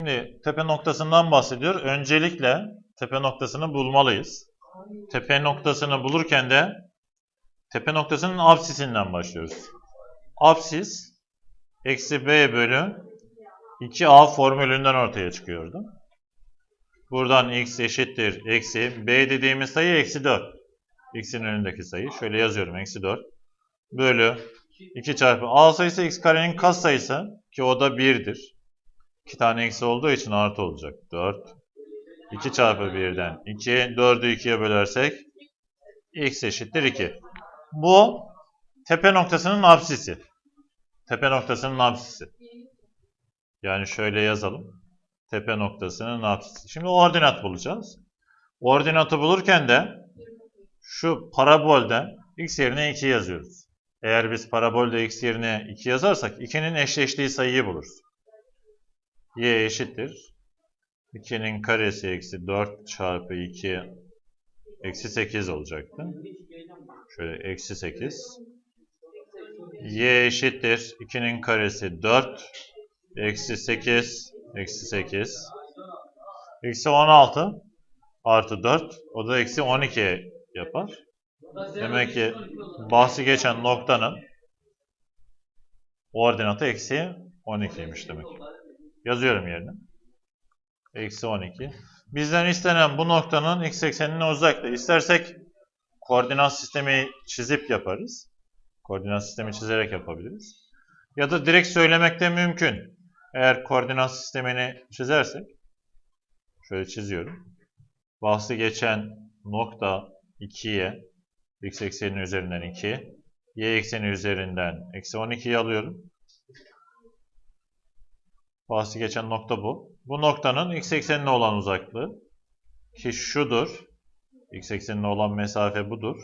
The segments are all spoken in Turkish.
Şimdi tepe noktasından bahsediyor. Öncelikle tepe noktasını bulmalıyız. Tepe noktasını bulurken de tepe noktasının absisinden başlıyoruz. Absis eksi b bölü 2a formülünden ortaya çıkıyordu. Buradan x eşittir eksi b dediğimiz sayı eksi 4. x'in önündeki sayı. Şöyle yazıyorum eksi 4. Bölü 2 çarpı a sayısı x karenin kas sayısı ki o da 1'dir. 2 tane eksi olduğu için artı olacak. 4. 2 çarpı 1'den 2. 4'ü 2'ye bölersek x eşittir 2. Bu tepe noktasının absisi. Tepe noktasının absisi. Yani şöyle yazalım. Tepe noktasının absisi. Şimdi ordinat bulacağız. Ordinatı bulurken de şu parabolde x yerine 2 yazıyoruz. Eğer biz parabolde x yerine 2 yazarsak 2'nin eşleştiği sayıyı buluruz. Y eşittir. 2'nin karesi eksi 4 çarpı 2 eksi 8 olacaktı. Şöyle eksi 8. y eşittir. 2'nin karesi 4 eksi 8 eksi 8 eksi 16 artı 4 o da eksi 12 yapar. Demek ki bahsi geçen noktanın ordinatı eksi 12'ymiş demek. Yazıyorum yerine. Eksi 12. Bizden istenen bu noktanın x eksenine uzaklığı. İstersek koordinat sistemi çizip yaparız. Koordinat sistemi çizerek yapabiliriz. Ya da direkt söylemek de mümkün. Eğer koordinat sistemini çizersek şöyle çiziyorum. Bahsi geçen nokta 2'ye x eksenin üzerinden 2, y ekseni üzerinden eksi 12'yi alıyorum. Bahsi geçen nokta bu. Bu noktanın x eksenine olan uzaklığı ki şudur. x eksenine olan mesafe budur.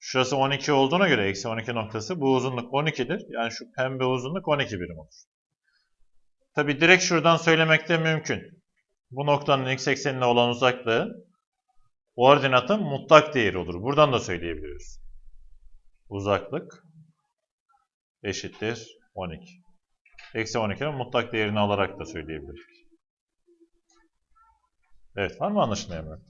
Şurası 12 olduğuna göre eksi 12 noktası bu uzunluk 12'dir. Yani şu pembe uzunluk 12 birim olur. Tabi direkt şuradan söylemek de mümkün. Bu noktanın x eksenine olan uzaklığı ordinatın mutlak değeri olur. Buradan da söyleyebiliriz. Uzaklık eşittir 12. Eksi 12'nin mutlak değerini alarak da söyleyebiliriz. Evet, var mı anlaşılmayan?